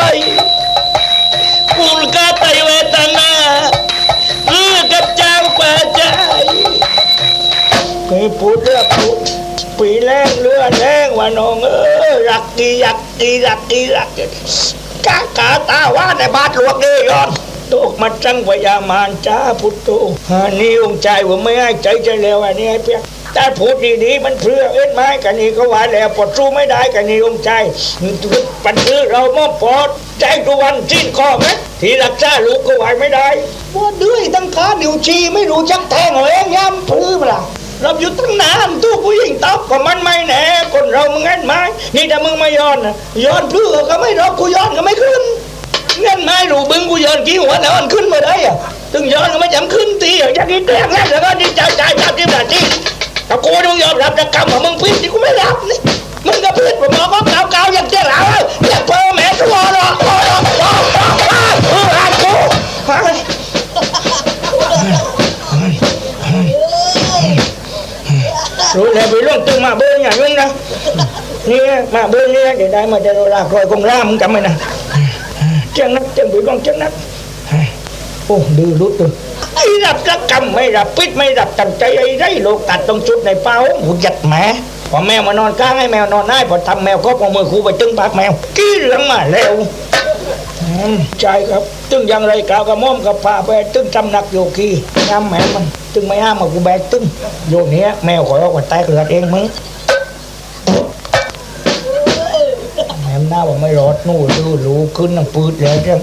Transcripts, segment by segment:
มีปลอดภัยปูลกาไตเวทนาเลือกกับเจ้าป่าใจเคยพูดเรื่องพูดปีแรงเรือแรงว่าน้องเออรักดีรักดีรักดีรักดีกากาตาว่าในบาทหลวงเดียอนตกมาจังพยามานจ้าพุทโธฮานี่องใจว่าไม่ให้ใจใจแล้วอันนี้ไอ้เพียง แต่พูดดีๆมันเพื่อเอ็นไม้กันนี่ก็ว่าแล้วปลดสู้ไม่ได้กันนี่องค์ใจปันซื้อเรามอบปลดใจทุกวันสิ้นข้อไหมที่รักษาลูกก็ไหวไม่ได้ว่าดื้อยตั้งขานิ้วชีไม่รู้จักแทงเอาเองย้ำพื้นล่ะเราอยู่ตั้งนานตู้ผู้หญิงตอบก็มันไม่แน่คนเรามึงเงินไม้นี่ถ้ามึงไม่ย้อนนะย้อนเพื่อก็ไม่รอกกูย้อนก็ไม่ขึ้นเงินไม้หลูบึงกูย้อนกี่หัวแล้วมันขึ้นมาได้อะถึงย้อนก็ไม่จำขึ้นตีอะอย่างนี้แกล้งแล้วแล้วก็ดีใจใจจับที่แบบที่ ถ้ากูต้องยอมรับจะกรรมของมึงพิษที่กูไม่รับนี่มึงก็พิษผมบอกก็เก่าเก่าๆอย่างเจ้าหลาวอยาเพิ่มแม่ตัวรอรอรอรอรอรอเออรักกูเฮ้ยรู้แล้วไปล่วงตึงมาเบิ้ลอย่างนี้นะนี่มาเบิ้ลนี่เดี๋ยวได้มาจะลากรอยกงร่ามมึงจำไว้นะเจ้านักเจ้าบุญกองเจ้านักโอ้ดื้อรู้ตัว ไอ้รับรักกรรมไม่รับปิดไม่รับตั้งใจไอ้ไรโลกตัดตรงจุดในเป้าหูยัดแหมพอแมวมานอนข้างให้แมวนอนได้พอทำแมวก็พอมือครูไปตึงปากแมวกี้หลืองมาแล้วใจครับตึงอยังไรกล่าวกับม่อมกับพาไปตึงจำหนักโยคีงามแหมมันตึงไม่ห้ามมากูแบกตึงโยนเนี้ยแมวขอเอากว่าแตกเลือดเองมึงแหมหน้าว่าไม่รอดนู่นรู้รู้ขึ้นน้ำปืดเลยจัง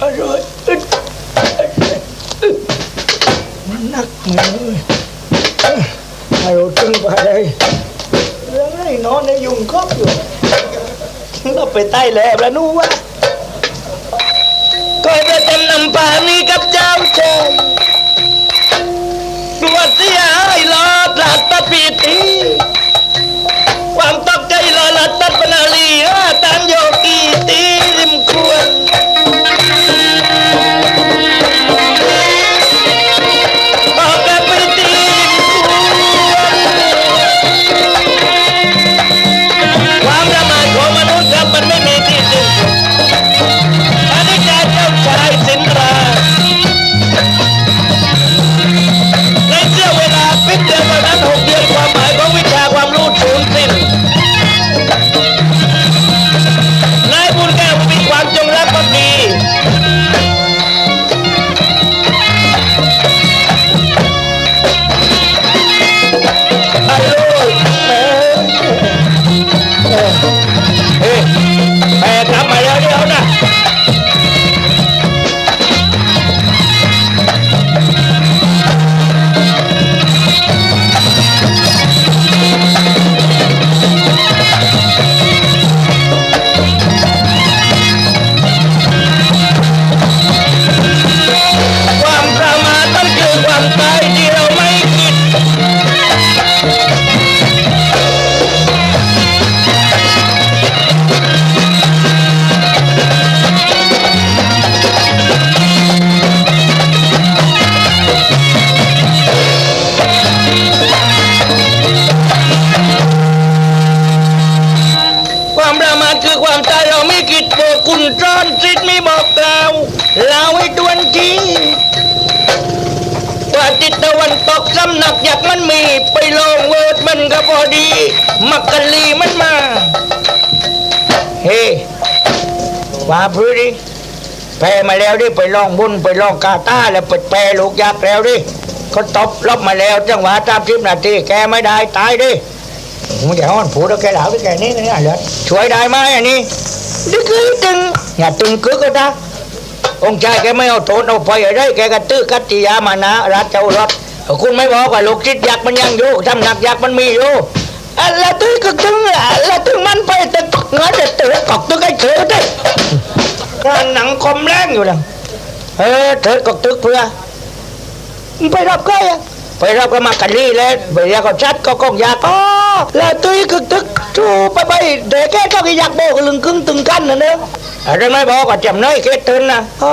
อร่อยอึดอึดมั นักมวเลยไม่รู้ตึงไปเลยเรื่องไอ้นอนในยุงครอบอยู่เราไปใต้แหลบแล้วนู่วะก็จะจำนำป่านี้กับเจ้าชายกลัวเสียหายลอดหลัดตะปีตีความตกใจลอยหลัดตัดปนาลีตามโยกีตี มักกะลีมันมา เฮ้ว่าพื้นดิแปรมาแล้วดิไปลองบุญไปลองกาตาแล้วไปแปรลูกยักษ์แล้วดิเขาตบลบมาแล้วจังหวะตามทิพนาทีแกไม่ได้ตายดิมึงจะฮ้อนผูแล้วแกเหลาที่แกนี่นี่เหรอช่วยได้ไหมอันนี้ดึกตึงอย่าตึงกึกก็ได้องค์ชายแกไม่เอาโทษเอาไปอะไรแกกระตื้อกัตติยามานะรัฐเจ้ารถคุณไม่บอกว่าลูกจิตยักษ์มันยังอยู่ทำหนักยักษ์มันมีอยู่ แล้วตึ้งก็ตึงอะแล้วตึ้งมันไปแต่กเงาแต่เตะกอกตึ้งไอ้เถือได้หนังคมแรงอยู่ลังเออเถิดกอกตึกเพื่อไปรับใครอะไปรับก็มากันลี่แล้วไปเรียกเขาชัดก็กองยากอ๋อแล้วตุ้ยกึกตึกชูไปไปเด็กแค่ก็อยากโบกลึงกึ่งตึงกันนะเนอะอะไรไม่บอกว่าจำน้อยแค่ตึนนะอ๋อ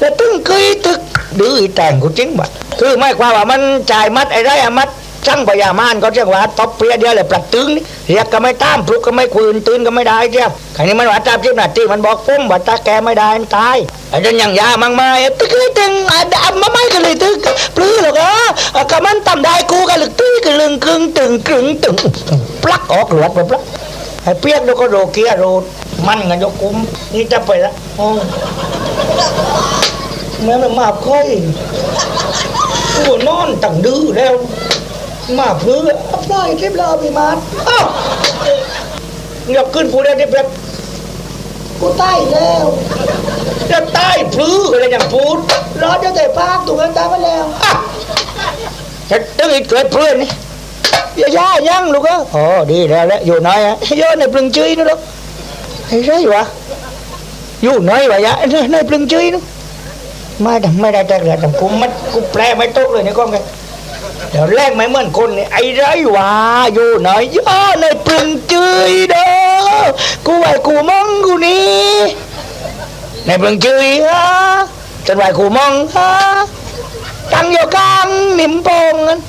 แล้วตึ้งกึยตึกดื้อแต่งกูจริงบัดคือไม่ความว่ามันจ่ายมัดไอ้ไรอะมัด ช่างพยามานก็เรียกว่าตบเปียเดียวเลยปลัดตึงเรียกก็ไม่ตามพลุกก็ไม่คืนตื่นก็ไม่ได้เจ้าครั้นี้มันว่าตามที่นาทีมันบอกปุ้มว่าตาแกไม่ได้มันตายไอ้เรื่องอย่างยามังมาไอ้ตึกเลยตึงอะดำมาไม่กันเลยตึกปลื้อหรอกอะก็มันตำได้กูกันหลึกตื้อกันลึงกึ่งตึงกึ่งตึงปลักออกหลวดไปปลักไอ้เปียกแล้วก็โรเกียโรดมันกันยกคุ้มนี่จะไปละอ๋อแม่มันมาค่อยกูนอนตั้งดื้อแล้ว มาเพื่ออัพได้เรียบร้อยพี่มาร์อ้าวอยากขึ้นผู้ได้แบบกูตายแล้ว จะตายพลื้ออะไรอย่างพูดรอจะแต่ปากตัวกันตายมาแล้วอะจะตึ้งอีกเกิดเพื่อนนี่อย่าย่ายังลูกเอ้ออ๋อดีแล้วแหละอยู่น้อยอะเยอะในปลึงจุยนู่นลูกไอ้ไรวะอยู่น้อยวะยะในปลึงจุยนู่นไม่ได้ไม่ได้แต่เกิดแต่กูมัดกูแปลไม่ตกเลยนี่ก้องกัน เดี๋ยวแรกไม่เหมือนคนนี่ไอ้ไรวะอยู่ไหนย่อในปรึงจืยเด้อกูไหวกูมองกูนี่ในปรึงจืยฮะจนไหวกูมองฮะตั้งอยู่กลางนิ่มปงนั้น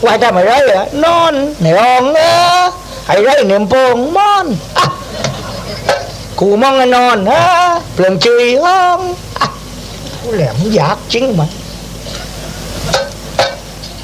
ไหวทำอะไรเหรอนอนในห้องเออไอ้ไรนิ่มปงมอนอะกูมองกันนอนฮะเปลืองจืยห้องอะกูแหลมอยากจริงมัน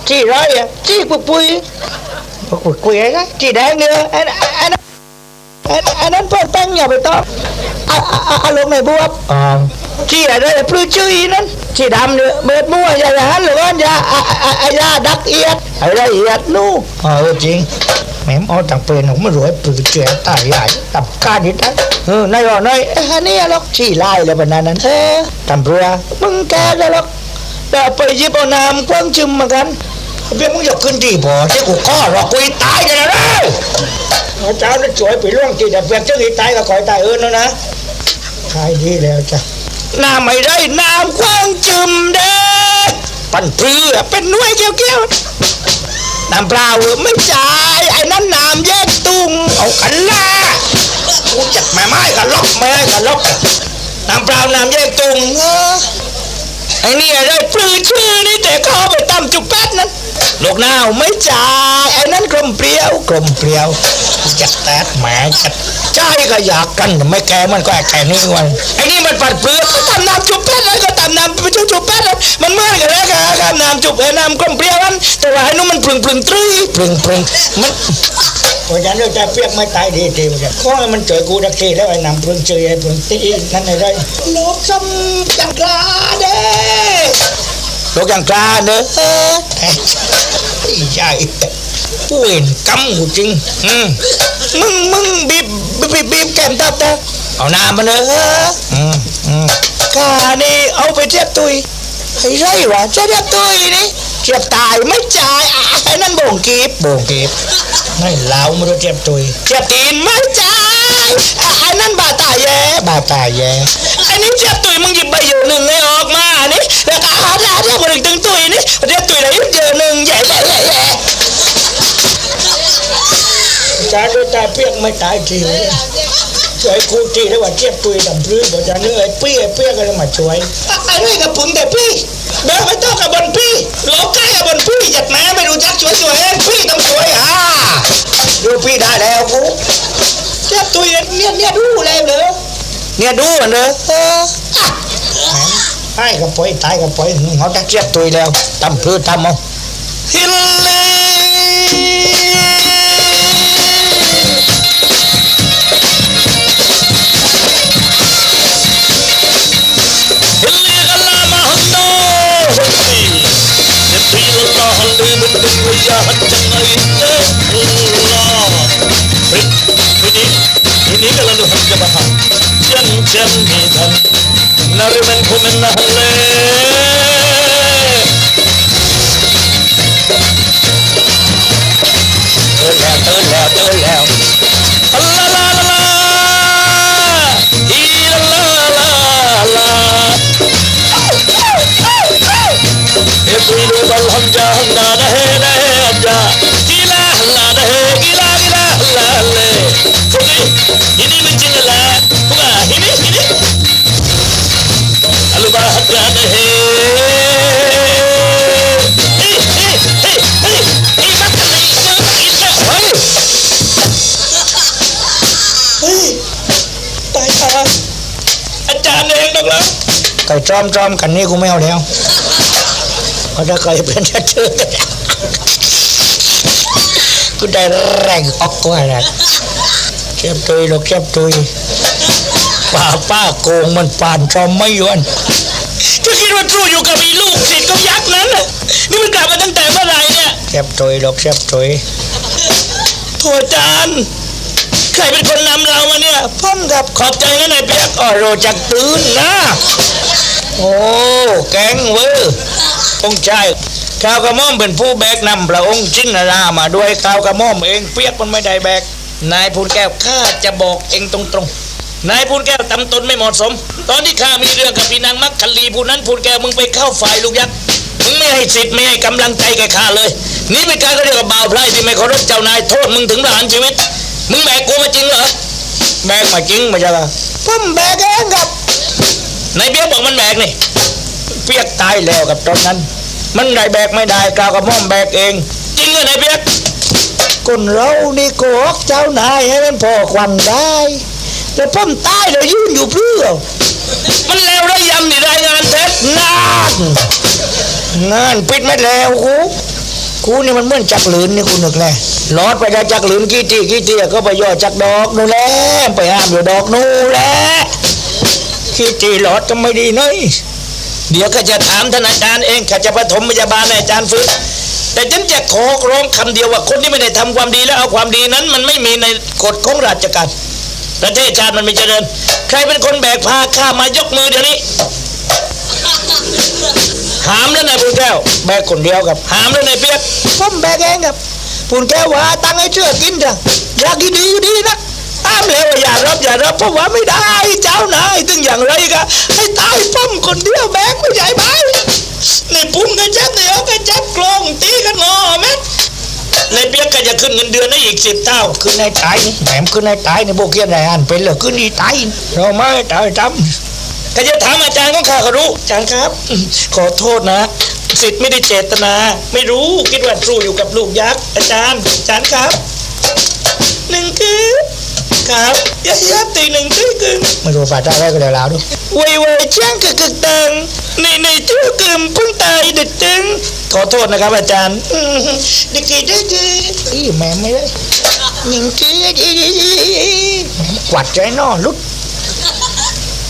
ยได้ไรหยัดแหมมชอบตัวหัวกูแล้วมึงอย่าไปเยี่ยมกูตอกไปกูตอกเพื่อแหมมกูตอกพูงกับหัวแล้วกูกันไอ้ก็เจ้าเรียกปิดหมันนุ่นเรื่องไหนไอ้ยาเดี๋ยวนั้นยอข้างปรีเจียนั้นดองเนี่ยเออแหมมปรีเจีย này này on chị rồi à chị bụi bụi bụi bụi ấy đó chị đang nữa anh anh anh anh anh phải tăng nhà bài to à à à lúc này bua ờ chị ở đây là plư chơi nó chị đam nữa mệt mua giờ là hắn luôn ra à à à ra đắc yết ở đây yết nu ờ chị mém ô tặng tiền không mà rủi bự trẻ tải lại tập ca đi đó ừ này rồi này anh ấy lúc chị lại là bên นั้นเอ๊ะตำรวจมึงแกแล้วเดี๋ยวไปยิบเอาน้ำกว้างจึมมากัน เบี้ยมึงอยากขึ้นดีบ่เจ้ากูข้อหรอกกูตายกันนะเด้อเจ้าจะช่วยไปล่วงที่เดี๋ยวเบี้ยเจ้าอีตายก็คอยตายเอิญแล้วนะใช่ดีแล้วจ้ะน้ำไม่ได้น้ำกว้างจึมเด้อปั่นเพื่อเป็นหน่วยเกี้ยวเกี้ยวๆน้ำเปล่าไม่จ่ายไอ้นั่นน้ำแยกตุงเอากันละกูจัดแม่ไม้กันล็อกแม่กันล็อกน้ำเปล่าน้ำแยกตุงเออ ไอ้นี่อะไรปลื้อชื่อนี่แต่เขาเอไปตำจุกแป๊ดนั้นลูกนาวไม่จ่ายไอ้นั่นกลมเปรี้ยวกลมเปรี้ยวจัดแตดแหมจัดใจก็อยากกันแต่ไม่แกมันก็แค่นี้วันไอ้นี่มันปัดเปลือกก็ตำน้ำจุกแป๊ดแล้วก็ตำน้ำจุกจุกแป๊ดแล้วมันเหมือนกันแล้วกันครับน้ำจุกไอ้น้ำกลมเปรี้ยวนั้นแต่ว่าไอ้นู้นมันปรึงปรึงตรีปรึงปรึงมัน พราะฉะนั้นเราจะเปียกไม่ตายดีทีมันข้อมันเจอกูดักทีแล้วไอ้น้ำปรึงเจอไอ้ปรึงตีนั่นไอ้ไรนกซ้ำจังกลาเด้ลูกยังกล้าเนอะไอ้ใหญ่เวรกรรมกูจริงอืมมึงมึงบีบบีบบีบบีบแก้มตับตับเอาน้ำมาเนอะอืมอืมข้านี่เอาไปเทียบตุยไอ้ไรวะจะเทียบตุยนี่เทียบตายไม่จ่ายอะไอ้นั่นโบ่งกีบโบ่งกีบ ไม่เล่าไม่รู้เทียบตุยเทียบตีนไม่จ่ายอะไอ้นั่นบาตายแย่บาตายแย่ไอ้นี่เทียบตุยมึงหยิบใบอยู่หนึ่งให้ออกมานี่แล้วก็หาได้เทียบมาถึงตึงตุยนี่เทียบตุยไหนเจอหนึ่งแย่แย่แย่แย่จ้าดูตายเปียกไม่ตายทีช่วยกูทีได้ว่าเจ็บตุยดำพลื้บอกจะเนื้อไอ้เปี้ยเปี้ยก็เลยมาช่วยไอ้นี่กับผมแต่พี่เดินไม่ต้องกับบนพี่หลอกใกล้กั บนพี่จัดแม่ไม่รู้จักช่วยตัวเองพี่ต้องช่วยอะดูพี่ได้แล้วกูเจ็บตุยเนี่ยเนี่ยดูแลเลยเนี่ยดูเหรอเออให้กระปล่อยตายกระปล่อยเขาจะเจ็บตุยแล้วทำพลื้ทำเอาฮิลลี่ ไก่จอมจอมกันนี่กูไม่เอาแล้วเพราะถ้าไก่เป็นจะเจอกูได้แรงออกกว่าแล้วเจ็บตุยลูกเจ็บตุยป้าป้าโกงมันป่านจอมไม่ยวนจะคิดว่าสู้อยู่กับอีลูกศิษย์ของยักษ์นั้นน่ะนี่มันกลับมาตั้งแต่เมื่อไหร่เนี่ยเจ็บตุยลูกเจ็บตุยโทอาจารย์ใครเป็นคนนำเรามาเนี่ยพ่อมกับขอบใจนะนายเปียกก็โรจากตื่นนะ โอ้แกงเวอร์องค์ชายข้าวกระหม่อมเป็นผู้แบกนำพระองค์จินนารามาด้วยข้าวกระหม่อมเองเปียกมันไม่ได้แบก นายพูนแก้วข้าจะบอกเองตรงๆ นายพูนแก้วตำตนไม่เหมาะสม ตอนที่ข้ามีเรื่องกับพี่นางมักคันลีผู้นั้นพูนแก้วมึงไปเข้าฝ่ายลูกยักษ์มึงไม่ให้สิทธิ์ไม่ให้กำลังใจแก่ข้าเลย นี่เป็นการเขาเรียกว่าบ่าวไพร่ที่ไม่เคารพเจ้านายโทษมึงถึงประหารชีวิต มึงแบกกูมาจริงเหรอ แบกมาจริงไม่ใช่เหรอผมแบกเองครับนายเปียกบอกมันแบกนี่เปียกตายแล้วกับตอนนั้น มันได้แบกไม่ได้ข้าวกระหม่อมแบกเอง จริงเหรอนายเปียกคนเรานี่โกหกเจ้านายให้มันพอควันได้แต่ผมตายแล้วยืนอยู่เพื่อมันแล้วระยำนี่รายงานเท็จนานงานปิดไม่แล้วกู กูนี่มันเหมือนจักรลืนนี่กูนึกแน่หลอดไปจากจักรลืนกี่ทีกี่ทีก็ไปย่อจากดอกนู่นแหละไปห้ามอยู่ดอกนู่นแหละกี่ทีหลอดก็ไม่ดีน้อยเดี๋ยวข้าจะถามท่านอาจารย์เองข้าจะปฐมพยาบาลให้อาจารย์ฟื้นแต่ฉันจะขอร้องคำเดียวว่าคนที่ไม่ได้ทำความดีแล้วเอาความดีนั้น มันไม่มีในกฎของราชการประเทศชาติมันไม่เจริญ ใครเป็นคนแบกพาข้ามายกมือเดี๋ยวนี้ หามแล้วนายปูนแก้วแบกคนเดียวกับหามแล้วนายเปียกผมแบกเองครับปูนแก้วว่าตั้งให้เชื่อกินจ้ะอยากกินดีอยู่ดีนะอ้ามแล้วว่าอย่ารับอย่ารับเพราะว่าไม่ได้เจ้านายถึงอย่างไรก็ให้ตายป้อมคนเดียวแบกไม่ใหญ่ไหมในปุ่มกันจับเดี๋ยวกันจับกลองตีกันงอแม่นายเปียกก็จะขึ้นเงินเดือนได้อีกสิบเท่าขึ้นในตายนี่แหมมขึ้นในตายในโบเกียนในอันเป็นเหรอขึ้นในตายเราไม่ตายจ ก็จะถามอาจารย์ของข้าก็รู้ำอาจารย์ครับอืมขอโทษนะสิทธิ์ไม่ได้เจตนา ไม่รู้คิดว่าสู้อยู่กับลูกยักษ์อาจารย์อาจารย์ครับหนึ่งคือครับยัดยัดตีหนึ่งคือคือไม่รู้ภาษาอะไรก็เดี๋ยวลาวดูไวไวช่างกึกกึกตังในในชื่อกึมเพิ่งตายดึกจึงขอโทษนะครับอาจารย์อืมดิกีดิกีอีแหมมไม่ได้หนึ่งกีดีดีดีกวาดใจนอลุด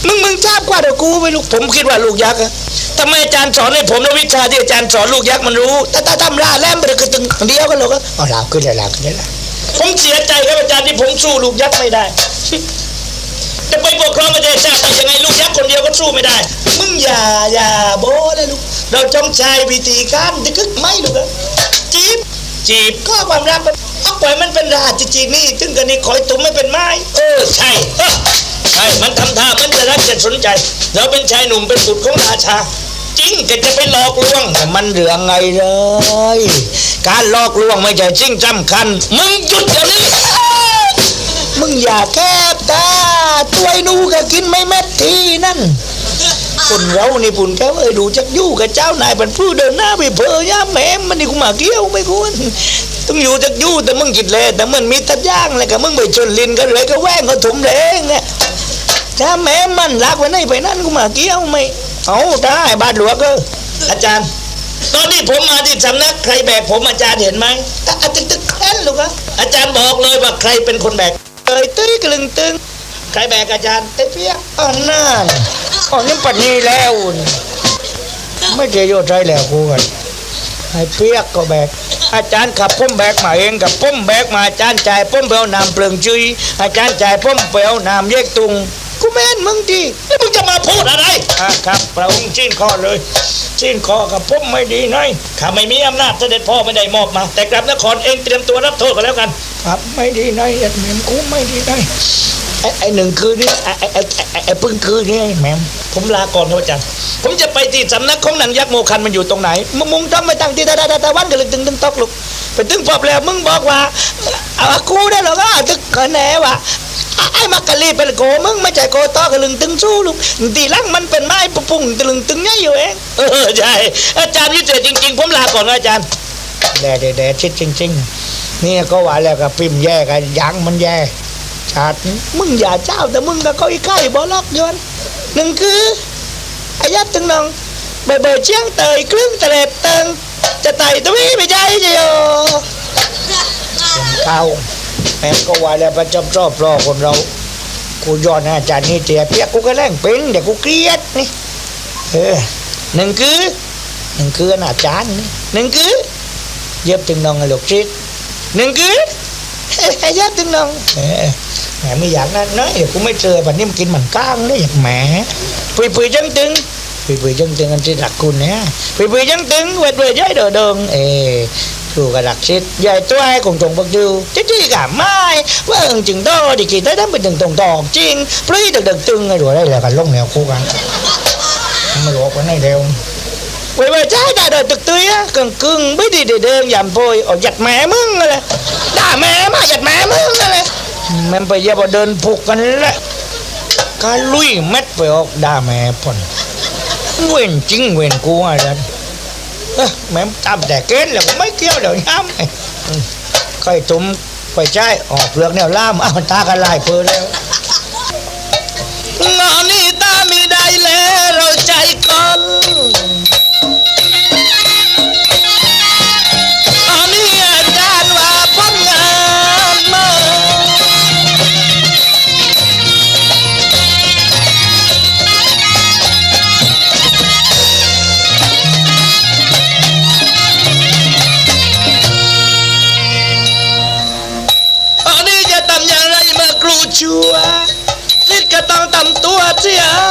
มึงมึงทราบกว่าเดี๋ยวกูไม่รู้ผมคิดว่าลูกยักษ์อะทำไมอาจารย์สอนให้ผมแล้ววิชาที่อาจารย์สอนลูกยักษ์มันรู้แต่ถ้าทำลาแลมไปเลยคือตึงเดียวกันหรอกอ๋อลาวขึ้นเลยลาวขึ้นเลยลาวผมเสียใจครับอาจารย์ที่ผมสู้ลูกยักษ์ไม่ได้จะไปปกครองประเทศชาติยังไงลูกยักษ์คนเดียวก็สู้ไม่ได้ มึงอย่าอย่าโบ้เลยลูก เราจงใช้วิธีการจะกึกไม่ลูกอะจีบจีบข้อความรักมันเอาปล่อยมันเป็นราชจริงๆนี่ถึงกันนี่คอยตุ้มไม่เป็นไม้ เออใช่ ช่มันทำท่ามันจะรักจะสนใจ เราเป็นชายหนุ่มเป็นบุตรของราชา จริงก็จะไปหลอกลวงแต่มันเรื่องไงเลย การหลอกลวงไม่ใช่สิ่งสำคัญ มึงหยุดเดี๋ยวนี้ มึงอย่าแคบตาตัวไอ้หนูก็กินไม่เม็ดทีนั่น คนเรานี่ปุ่นแค่เอ้ยดูจักยู่กับเจ้านายเป็นผู้เดินหน้าไปเพอย่าแม่มันนี่กูมาเกี้ยวไม่ควรต้องอยู่จักยู่แต่มึงกิดเลยแต่มันมีตัดย่างเลยกับมึงไปชนลินกันเลยก็แว่งก็ถุมแรงเนี่ย ถ้าแม่มันรักไว้ไหนไปนั่นกูมาเกี้ยวไม่เอาได้บาดหลวงก็อาจารย์ ตอนนี้ผมมาที่สำนักใครแบกผมอาจารย์เห็นไหมอาจารย์ตึกแค่นลูกอะอาจารย์บอกเลยว่าใครเป็นคนแบกเอ้ยตึ้ยกลึงตึงใครแบกอาจารย์ไอ้เพี้ยอ๋อนั่นอ๋อนี่ปัจนี้แล้วไม่เจอโยชใจแล้วกูกันไอ้เปียกก็แบกอาจารย์ขับผมแบกมาเองกับผมแบกมาอาจารย์จ่ายผมไปเอน้ำเปลืองจุยอาจารย์จ่ายผมไปเอน้ำแยกตุง กูแม่นมึงดีแล้วมึงจะมาพูดอะไรอะครับพระองค์ชิ้นคอเลยชิ้นคอกับผมไม่ดีหน่อยข้าไม่มีอำนาจเสด็จพ่อไม่ได้มอบมา แต่กลับนครเองเตรียมตัวรับโทษกันแล้วกัน ครับไม่ดีหน่อยไอ้แหม่มกูไม่ดีหน่อย ไอ้ไอ้หนึ่งคืนนี้ไอ้ไอ้ไอ้ไอ้ไอ้พึ่งคืนนี้แหม่มผมลาก่อนครับอาจารย์ ผมจะไปที่สำนักของนางยักษ์โมคันมันอยู่ตรงไหนมึงมึงทำไปตั้งที่ตาตาตาตะวันกันเลยตึงตึงตอกลูกไปตึงปอบแล้วมึงบอกว่าเอากูได้หรอกอะตึกกันแน่ว่ะไอ้มักกะลีเป็นโกมึงไม่ใช่โกตอกกันลึงตึงสู้ลูกตีลังมันเป็นไม้ปุ่งตึงตึงง่ายอยู่เองเออใช่อาจารย์วิเศษจริง ๆ ผมลาก่อนอาจารย์แด่แดดชิดจริงๆนี่ก็ว่าแล้วกับปิมแย่กันยังมันแย่ ชาตินี้มึงอย่าเจ้าแต่มึงก็เข้าอีกใกล้บ่ล็อกยนหนึ่งคืออายัดตึงนองเบยเบเชียงเตยครึ่งเตล็ดเติงจะไต่ตวีไม่ใจจะโยเก้าแม่ก็ว่าแล้วประจำชอบรอคนเรากูย้อนอาจารย์นี่เตียเปียกกูก็แรงเป็นเดี๋ยวกูเกลียดนี่เออหนึ่งคือหนึ่งคืออาจารย์นี่หนึ่งคือเย็บตึงนองไอ้ลูกชิดหนึ่งคือไอ้เย็บตึงนองเออ แหมไม่อยากนั่นน้อยเดี๋ยวกูไม่เจอแบบนี้มันกินเหมือนก้างได้อย่างแหมปุยปุยจังตึงปุยปุยจังตึงอันที่รักคุณเนี่ยปุยปุยจังตึงเวทเวทย้ายเดอเดิงเออชูกกระดักชิดใหญ่ตัวให้คงตรงบักดูจิ๊จี้กะไม้ว่าเอิงจึงโตดิกีได้ทั้งเป็นตึงตรงตอกจริงปลื้ดึกดึกตึงไอ้ดัวได้แล้วกันลงแนวคู่กันไม่รู้ว่าในเร็ว quay về trái ta đời thực tươi á cần cưng biết đi để đơn giảm phôi ở giặt mẹ mưng rồi nè đà mẹ mà giặt mẹ mưng rồi nè mình bây giờ vào đơn phục กันละ cá lui mất ไปออกด่าแม่พ่นเว้นจริงเว้นกูอะไรเอ้อแม่จำแต่เกณฑ์แล้วก็ไม่เกี่ยวเดี๋ยวย้ำไอ้ค่อยตุ้มไปใช้ออกเปลือกแนวล่ามอ้าวตากันลายเปืนแล้วงอนนี่ตาไม่ได้แล้วเราใจก่อนำตั